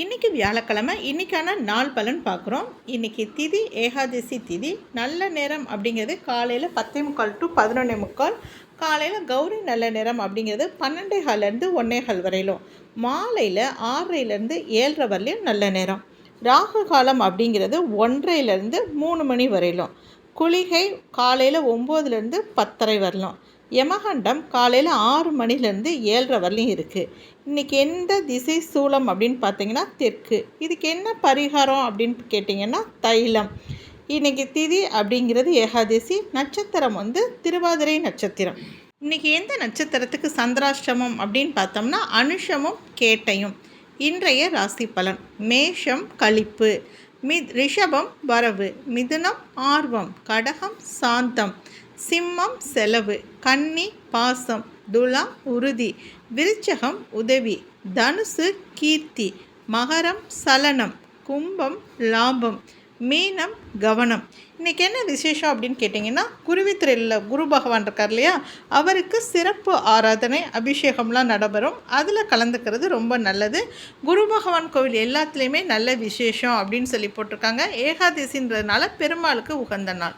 இன்றைக்கி வியாழக்கிழமை இன்றைக்கான நாள் பலன் பார்க்குறோம். இன்றைக்கி திதி ஏகாதசி திதி. நல்ல நேரம் அப்படிங்கிறது காலையில் பத்தே முக்கால் டு பதினொன்னே முக்கால். காலையில் கௌரி நல்ல நேரம் அப்படிங்கிறது பன்னெண்டே கால்லேருந்து கால் வரையிலும். மாலையில் ஆறரைலேருந்து ஏழரை வரலையும் நல்ல நேரம். ராகு காலம் அப்படிங்கிறது ஒன்றரைலேருந்து மூணு மணி வரையிலும். குளிகை காலையில் ஒம்போதுலேருந்து பத்தரை வரலாம் யமகண்டம் காலையில் ஆறு மணிலேருந்து ஏழரை வரலையும் இருக்குது இன்றைக்கி எந்த திசை சூலம் அப்படின்னு பார்த்தீங்கன்னா தெற்கு. இதுக்கு என்ன பரிகாரம் அப்படின்னு கேட்டிங்கன்னா தைலம். இன்றைக்கி திதி அப்படிங்கிறது ஏகாதசி நட்சத்திரம் வந்து திருவாதிரை நட்சத்திரம். இன்றைக்கி எந்த நட்சத்திரத்துக்கு சந்திராஷ்டமம் அப்படின்னு பார்த்தோம்னா அனுஷமும் கேட்டையும். இன்றைய ராசி பலன் மேஷம் கழிப்பு மித் ரிஷபம் வரவு மிதுனம் ஆர்வம் கடகம் சாந்தம் சிம்மம் செலவு கன்னி பாசம் துலா உறுதி விருச்சகம் உதவி தனுசு கீர்த்தி மகரம் சலனம் கும்பம் லாபம் மீனம் கவனம். இன்றைக்கி என்ன விசேஷம் அப்படின்னு கேட்டிங்கன்னா குருவித்துறையில் குரு பகவான் இருக்கார் இல்லையா? அவருக்கு சிறப்பு ஆராதனை அபிஷேகம்லாம் நடைபெறும். அதில் கலந்துக்கிறது ரொம்ப நல்லது. குரு பகவான் கோவில் எல்லாத்துலேயுமே நல்ல விசேஷம் அப்படின்னு சொல்லி போட்டிருக்காங்க. ஏகாதசின்றதுனால பெருமாளுக்கு உகந்த நாள்.